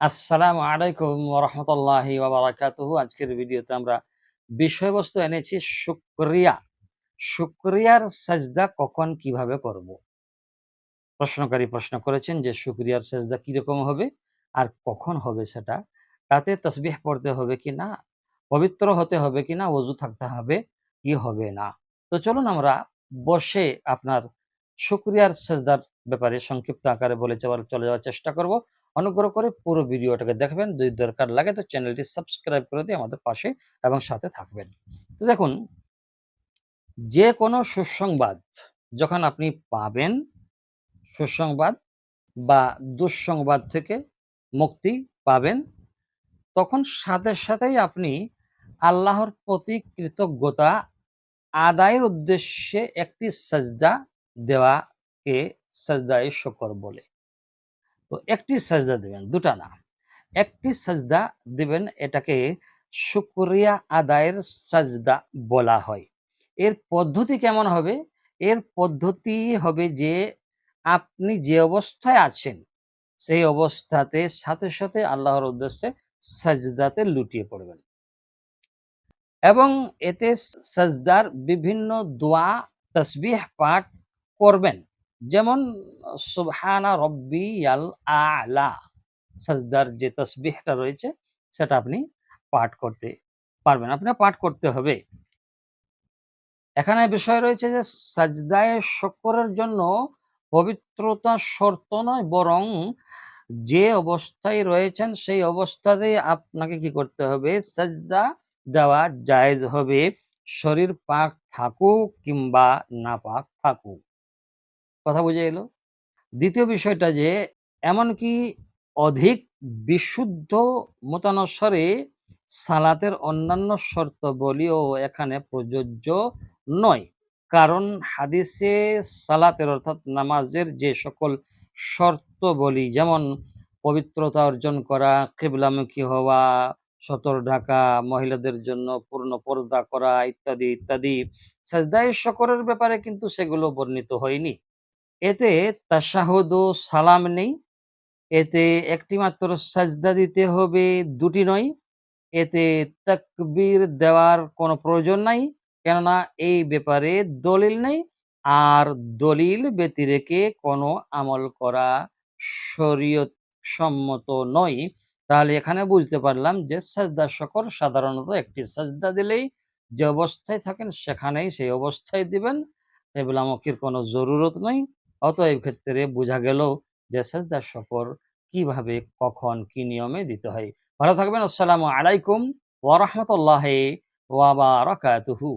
আসসালামু আলাইকুম ওরহমতুল্লাহি ওয়াবারাকাতুহু। আজকের ভিডিওতে আমরা বিষয়বস্তু এনেছি শুক্রিয়া। শুক্রিয়ার সাজদা কখন কীভাবে করব? প্রশ্নকারী প্রশ্ন করেছেন যে শুক্রিয়ার সাজদা কীরকম হবে আর কখন হবে সেটা? তাতে তসবিহ পড়তে হবে কি না? পবিত্র হতে হবে কি না? ওযু থাকতে হবে কি হবে না? তো চলুন আমরা বসে আপনার শুক্রিয়ার সাজদার ব্যাপারে সংক্ষিপ্ত আকারে বলে যাওয়ার চলে যাওয়ার চেষ্টা করব। অনুগ্রহ করে পুরো ভিডিওটাকে দেখবেন। যদি দরকার লাগে তো চ্যানেলটি সাবস্ক্রাইব করে দিয়ে আমাদের পাশে এবং সাথে থাকবেন। তো দেখুন যে কোনো সুসংবাদ যখন আপনি পাবেন, সুসংবাদ বা দুঃসংবাদ থেকে মুক্তি পাবেন, তখন সাথে সাথেই আপনি আল্লাহর প্রতি কৃতজ্ঞতা আদায়ের উদ্দেশ্যে একটি সাজদা দেওয়াকে সাজদায়ে শকর বলে। তো একটি সাজদা দেবেন, দুটা না। একটি সাজদা দিবেন, এটাকে শুকরিয়া আদায়ের সাজদা বলা হয়। এর পদ্ধতি কেমন হবে? এর পদ্ধতি হবে যে, আপনি যে অবস্থায় আছেন, সেই অবস্থাতে সাথে সাথে আল্লাহর উদ্দেশ্যে সাজদাতে লুটিয়ে পড়বেন। এবং এতে সাজদার বিভিন্ন দোয়া, তসবিহ পাঠ করবেন। যেমন, সুবহানা রব্বি আল আলা সাজদার যে তসবিহটা রয়েছে, সেটা আপনি পাঠ করতে পারবেন। আপনার পাঠ করতে হবে। এখানে বিষয় রয়েছে যে, সাজদায় শকরের জন্য পবিত্রতা শর্ত নয়, বরং যে অবস্থায় রয়েছেন, সেই অবস্থাতেই আপনাকে কি করতে হবে? সাজদা দেওয়া জায়েজ হবে। শরীর পাক থাকুক কিংবা না পাক থাকুক। কথা বুঝে এলো। দ্বিতীয় বিষয়টা যে এমনকি অধিক বিশুদ্ধ মতানুসারে সালাতের অন্যান্য শর্তাবলীও এখানে প্রযোজ্য নয়। কারণ হাদিসে সালাতের অর্থাৎ নামাজের যে সকল শর্তাবলী যেমন পবিত্রতা অর্জন করা, কেবলামুখী হওয়া, সতর ঢাকা, মহিলাদের জন্য পূর্ণ পর্দা করা ইত্যাদি ইত্যাদি, সাজদায় শকরের ব্যাপারে কিন্তু সেগুলো বর্ণিত হয়নি। এতে তাশাহুদ ও সালাম নেই, এতে একটি মাত্র সাজদা দিতে হবে, দুটি নয়, এতে তাকবীর দেওয়ার কোনো প্রয়োজন নাই, কেননা এই ব্যাপারে দলিল নেই, আর দলিল ব্যতি রেখে কোনো আমল করা শরীয়ত সম্মত নয়। তাহলে এখানে বুঝতে পারলাম যে সাজদা শকর সাধারণত একটি সাজদা দিলেই যে অবস্থায় থাকেন সেখানেই সেই অবস্থায় দিবেন কেবলামুখীর কোনো জরুরত নেই অতএব ক্ষেত্রে বোঝা গেল যে সাজদার সফর কীভাবে, কখন, কি নিয়মে দিতে হয়। ভালো থাকবেন। আসসালামু আলাইকুম ওয়া রাহমাতুল্লাহি ওয়া বারাকাতুহু।